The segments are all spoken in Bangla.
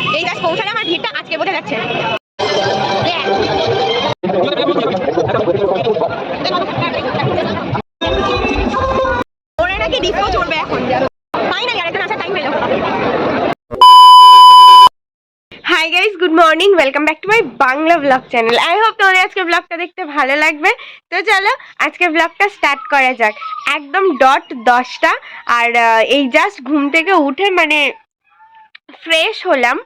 এই গাছ পৌঁছালে আমার ভিড়টা আজকে বোঝা যাচ্ছে। Morning welcome back to my Bangla blog channel I hope তোমাদের আজকে ব্লগটা দেখতে ভালো লাগবে। তো চলো, আজকে ব্লগটা স্টার্ট করা যাক। একদম ডট দশটা, আর এই জাস্ট ঘুম থেকে উঠে মানে ফ্রেশ হলাম।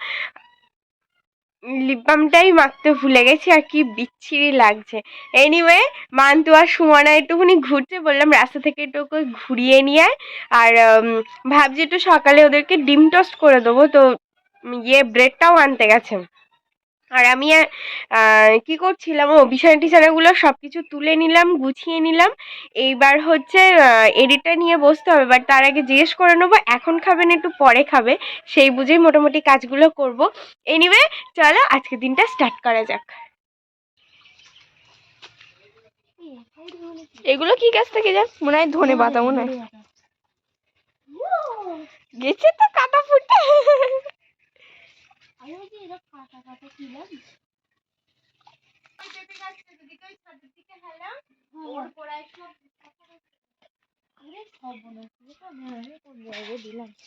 লিপ বামটাই মাখতে ভুলে গেছি, আর কি বিচ্ছিরি লাগছে। এনিওয়ে মান্তু আর সুমনা একটুখানি ঘুরতে বললাম, রাস্তা থেকে একটু ঘুরিয়ে নিয়ে। আর ভাবছি একটু সকালে ওদেরকে ডিম টোস্ট করে দেবো, তো ইয়ে ব্রেডটাও আনতে গেছে। আর আমি কি করছিলাম? ও বিছানা টিছানাগুলো সব কিছু তুলে নিলাম গুছিয়ে নিলাম। এইবার হচ্ছে এডিটটা নিয়ে বসতে হবে। বাট তার আগে জিজ্ঞেস করে নেব এখন খাবে না একটু পরে খাবে? সেই বুঝেই মোটামুটি কাজগুলো করব। এনিওয়ে চলো আজকে দিনটা স্টার্ট করা যাক। এগুলো কি গাছ থেকে যাক মনে হয় ধনে পাতা মনে হয়। গেছে তো কাটা ফুটে।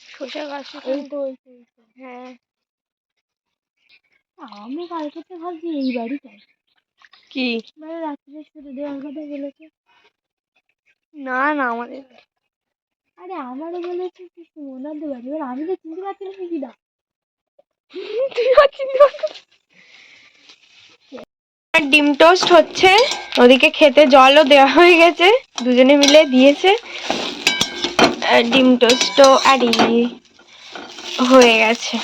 শসা গাছ হ্যাঁ আমি কালকে তো ভাবছি এই বাড়ি যাই কি? মানে রাত্রে শুধু দেওয়ার কথা বলেছে না না আমাদের আরে আমারও বলেছে কি সুমনাদের বাড়ি এবার আমি তো চিনতে পারছি না কি না তুই চিনতে পারছিস আর ডিম টোস্ট হচ্ছে। ওদিকে খেতে জলও দেওয়া হয়ে গেছে। দুজনে মিলে দিয়েছে। ডিম টোস্টও আরে হয়ে গেছে।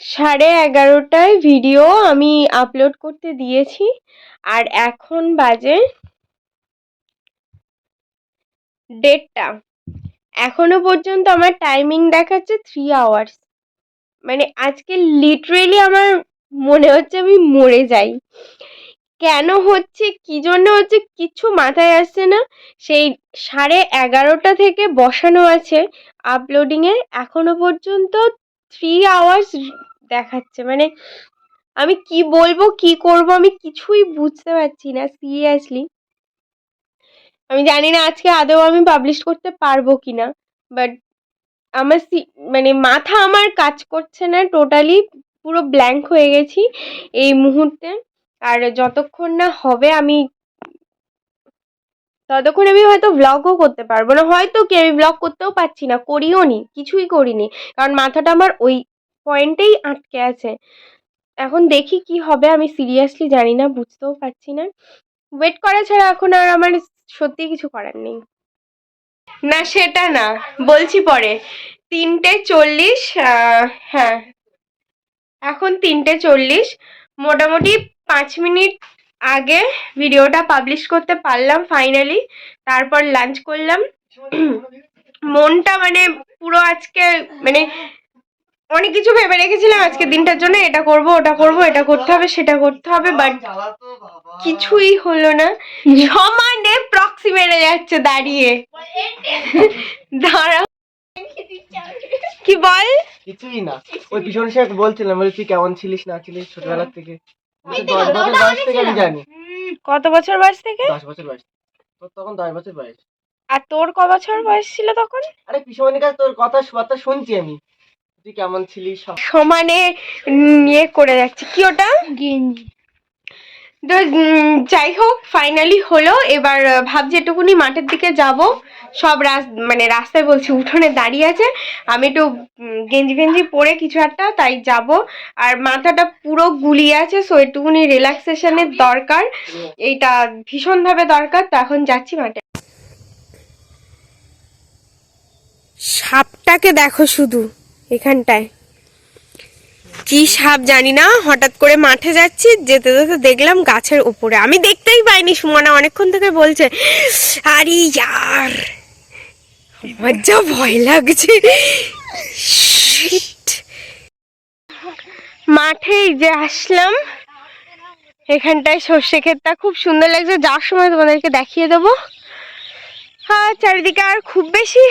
সাড়ে এগারোটায় ভিডিও আমি আপলোড করতে দিয়েছি। আর এখন বাজে দেড়টা। এখনও পর্যন্ত আমার টাইমিং দেখাচ্ছে থ্রি আওয়ার্স মানে আজকে লিটারেলি আমার মনে হচ্ছে আমি মরে যাই। কেন হচ্ছে, কি জন্য হচ্ছে, কিছু মাথায় আসছে না। সেই সাড়ে এগারোটা থেকে বসানো আছে আপলোডিংয়ে এখনও পর্যন্ত থ্রি আওয়ার্স দেখাচ্ছে। মানে আমি কি বলব, কি করব, আমি কিছুই বুঝতে পারছি না সিরিয়াসলি আমি জানি না আজকে আদৌ আমি পাবলিশ করতে পারব কিনা বাট আমার মানে মাথা আমার কাজ করছে না টোটালি পুরো ব্ল্যাঙ্ক হয়ে গেছি এই মুহূর্তে, আর যতক্ষণ না হবে আমি, ততক্ষণ আমি হয়তো ব্লগও করতে পারব না, হয়তো কি আমি ব্লগ করতেও পারছি না, করিও নি, কিছুই করিনি, কারণ মাথাটা আমার ওই পয়েন্টেই আটকে আছে। এখন দেখি কি হবে, আমি সিরিয়াসলি জানি না, বুঝতেও পারছি না। ওয়েট করা ছাড়া এখন আর আমার সত্যি কিছু করার নেই। না, সেটা না। বলছি পরে। তিনটে চল্লিশ হ্যাঁ। এখন তিনটে চল্লিশ। মোটামুটি পাঁচ মিনিট আগে ভিডিওটা পাবলিশ করতে পারলাম ফাইনালি তারপর লাঞ্চ করলাম। মনটা মানে পুরো আজকে মানে অনেক কিছু ভেবে রেখেছিলাম আজকে দিনটার জন্য এটা করব ওটা করব এটা করতে হবে সেটা করতে হবে বাট কিছুই হলো না। সমানে প্রক্সি মেরে যাচ্ছে দাঁড়িয়ে। দাঁড়া। কি বল? কিছুই না। ওই পিছনে সে বলছিলাম বলে তুই কেমন ছিলিস না ছিলিস ছোটবেলার থেকে? আমি দশ বছর বয়স থেকে আমি জানি। কত বছর বয়স থেকে? দশ বছর বয়স। তোর তখন দশ বছর বয়স। আর তোর ক বছর বয়স ছিল তখন? আরে পিছনের কাছে তোর কথা কথা শুনছি আমি। তুই কেমন ছিলিস? সমানে ইয়ে করে যাচ্ছে কি ওটা? গেঞ্জি। তো যাই হোক ফাইনালি হলো। এবার ভাবছি একটুকুনি মাঠের দিকে যাব। সব রাস মানে রাস্তায় বলছি উঠোনে দাঁড়িয়ে আছে। আমি একটু গেঞ্জি ফেঞ্জি পরে কিছু একটা তাই যাব। আর মাথাটা পুরো গুলিয়ে আছে সো একটুকুনি রিল্যাক্সেশনের দরকার। এইটা ভীষণভাবে দরকার তো এখন যাচ্ছি মাঠে। সাপটাকে দেখো শুধু। এখানটায়। কি সাপ জানি না, হঠাৎ করে মাঠে যাচ্ছি, যেতে যেতে দেখলাম গাছের উপরে। আমি দেখতেই পাইনি, সুমনা অনেকক্ষণ থেকে বলছে, আরে ইয়ার, আমার যা ভয় লাগছে। মাঠে যে আসলাম, এখানটায় সর্ষে ক্ষেতটা খুব সুন্দর লাগছে। যাওয়ার সময় তোমাদেরকে দেখিয়ে দেবো। চারিদিকে আর খুব বেশি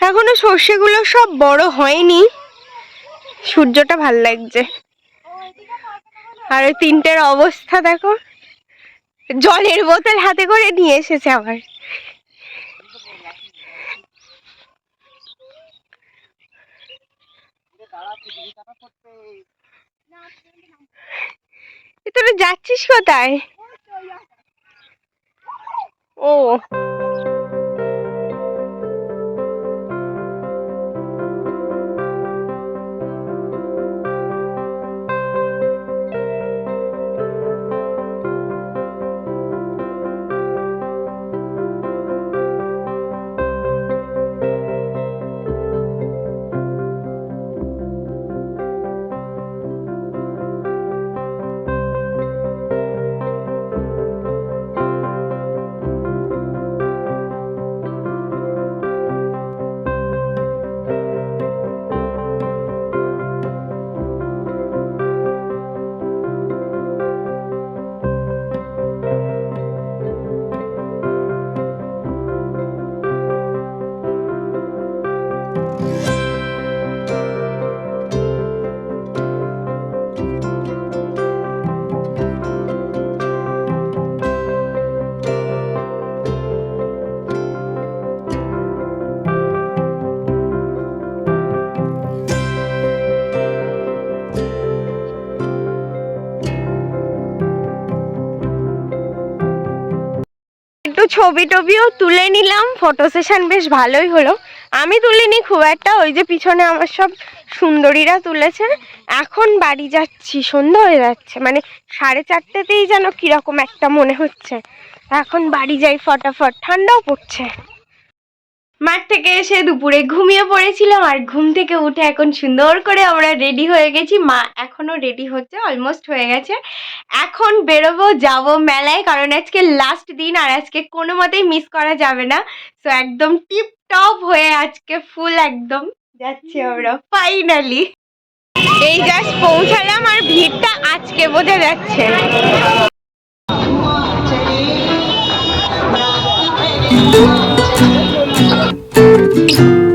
এখনও সর্ষেগুলো সব বড় হয়নি। সূর্যটা ভালো লাগছে। আর ওই তিনটের অবস্থা দেখো। জলের বোতল হাতে করে নিয়ে এসেছে আবার। তোরা যাচ্ছিস কোথায়? ও। ছবি টবিও তুলে নিলাম। ফটো সেশন বেশ ভালোই হলো। আমি তুলিনি খুব একটা, ওই যে পিছনে আমার সব সুন্দরীরা তুলেছে। এখন বাড়ি যাচ্ছি, সন্ধ্যা হয়ে যাচ্ছে মানে সাড়ে চারটেতেই যেন কীরকম একটা মনে হচ্ছে। এখন বাড়ি যাই ফটাফট, ঠান্ডাও পড়ছে। মাঠ থেকে এসে দুপুরে ঘুমিয়ে পড়েছিলাম আর ঘুম থেকে উঠে এখন সুন্দর করে আমরা রেডি হয়ে গেছি। মা এখনও রেডি হচ্ছে অলমোস্ট হয়ে গেছে। এখন বেরোবো, যাব মেলায়, কারণ আজকে লাস্ট দিন আর আজকে কোনো মতেই মিস করা যাবে না। তো একদম টিপ টপ হয়ে আজকে ফুল একদম যাচ্ছি আমরা ফাইনালি এই জাস্ট পৌঁছালাম আর ভিড়টা আজকে বোঝা যাচ্ছে। ভালো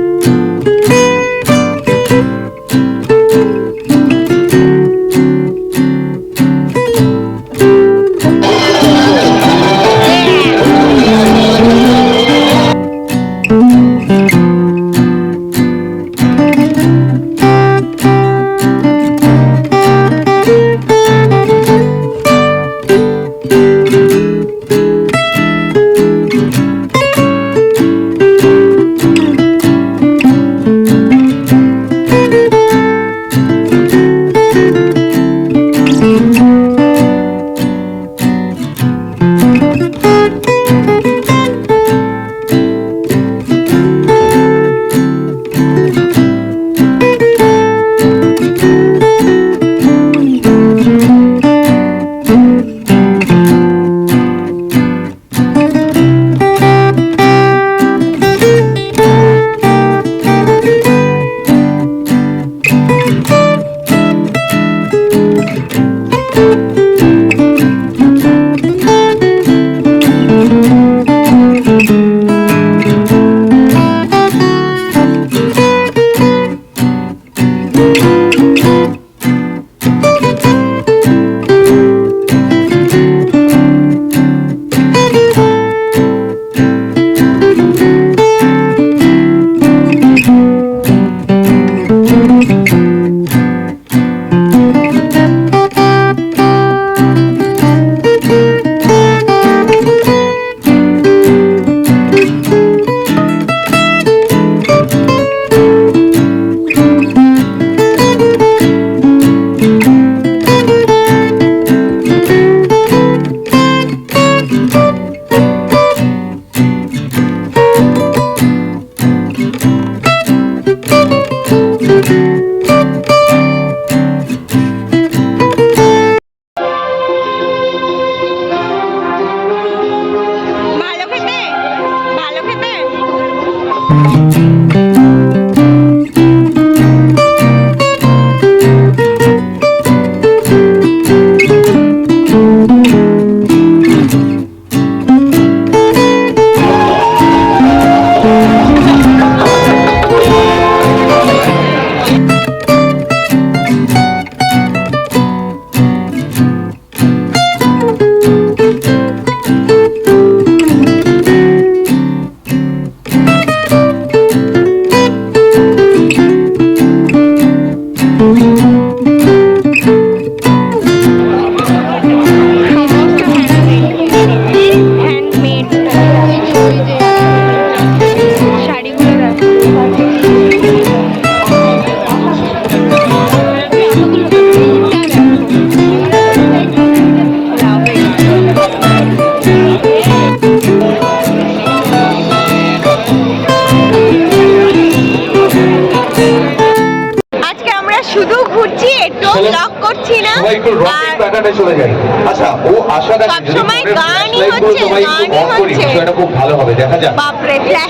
আর- চলে যাই আচ্ছা ও আশা রাখে যদি সবসময় গানই হচ্ছে, গানই হচ্ছে। বিষয়টা খুব ভালো হবে দেখা যাক।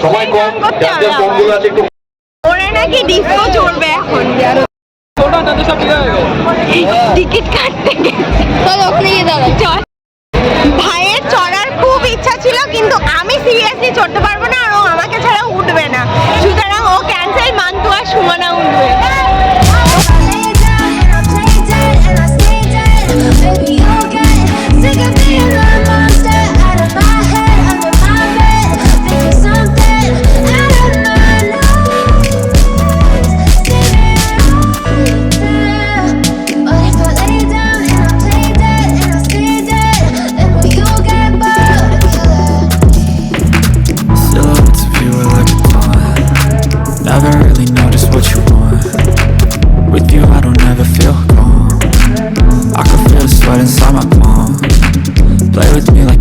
সময় কম ফোনগুলো আছে একটু ওরা নাকি ডিস্কো চড়বে এখন। টিকিট কাটতে গেছে। চলো ওখানে গিয়ে দাঁড়াই চল। ভাইয়ের চড়ার খুব ইচ্ছা ছিল কিন্তু আমি সিরিয়াসলি চড়তে পারব না আর ও আমাকে ছাড়া উঠবে না। সুতরাং ও ক্যান্সেল মান্তু আর সুমনা উঠবে।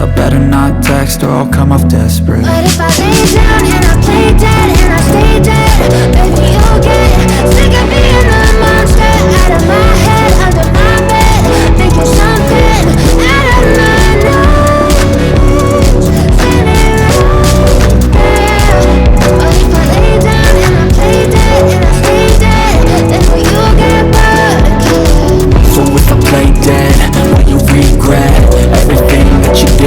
I better not text or I'll come off desperate. But if I lay down and I play dead and I stay dead,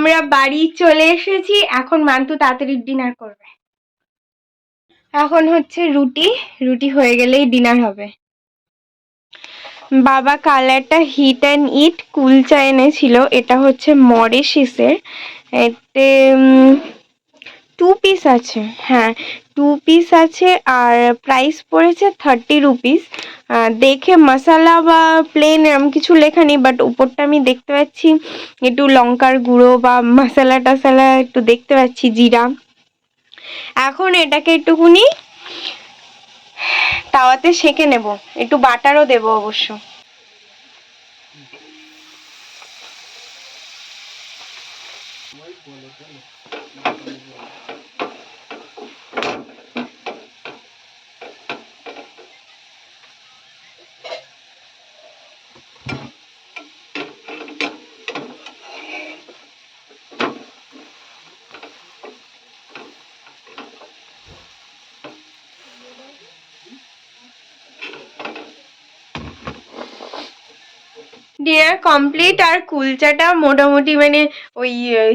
আমরা বাড়ি চলে এসেছি। এখন মান্তু তাড়াতাড়ি ডিনার করবে। এখন হচ্ছে রুটি। রুটি হয়ে গেলেই ডিনার হবে। বাবা কাল একটা হিট অ্যান্ড ইট কুলচা এনেছিল। এটা হচ্ছে মরিশিসের এতে টু পিস আছে হ্যাঁ টু পিস আছে আর প্রাইস পড়েছে থার্টি রুপিস দেখে মশালা বা প্লেন এরম কিছু লেখা নেই বাট উপরটা আমি দেখতে পাচ্ছি, একটু লঙ্কার গুঁড়ো বা মশলা টশলা একটু দেখতে পাচ্ছি, জিরা। এখন এটাকে একটুখানি তাওয়াতে সেঁকে নেব, একটু বাটারও দেবো অবশ্য। Thank you. ডিনার কমপ্লিট আর কুলচাটা মোটামুটি মানে ওই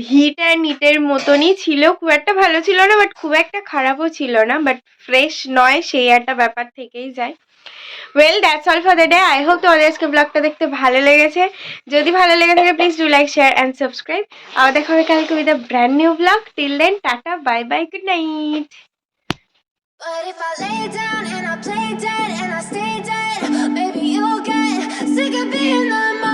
হিট অ্যান্ড নিটের মতনই ছিল। খুব একটা ভালো ছিল না বাট খুব একটা খারাপও ছিল না বাট ফ্রেশ নয়, সেই একটা ব্যাপার থেকেই যায়। Well that's all for the day I hope তোমাদের আজকে ব্লগটা দেখতে ভালো লেগেছে। যদি ভালো লেগে থাকে please do like share and subscribe আবার দেখা হবে কালকে with a brand new blog till then tata bye bye good night But if I lay down and I play dead and I stay sick of being the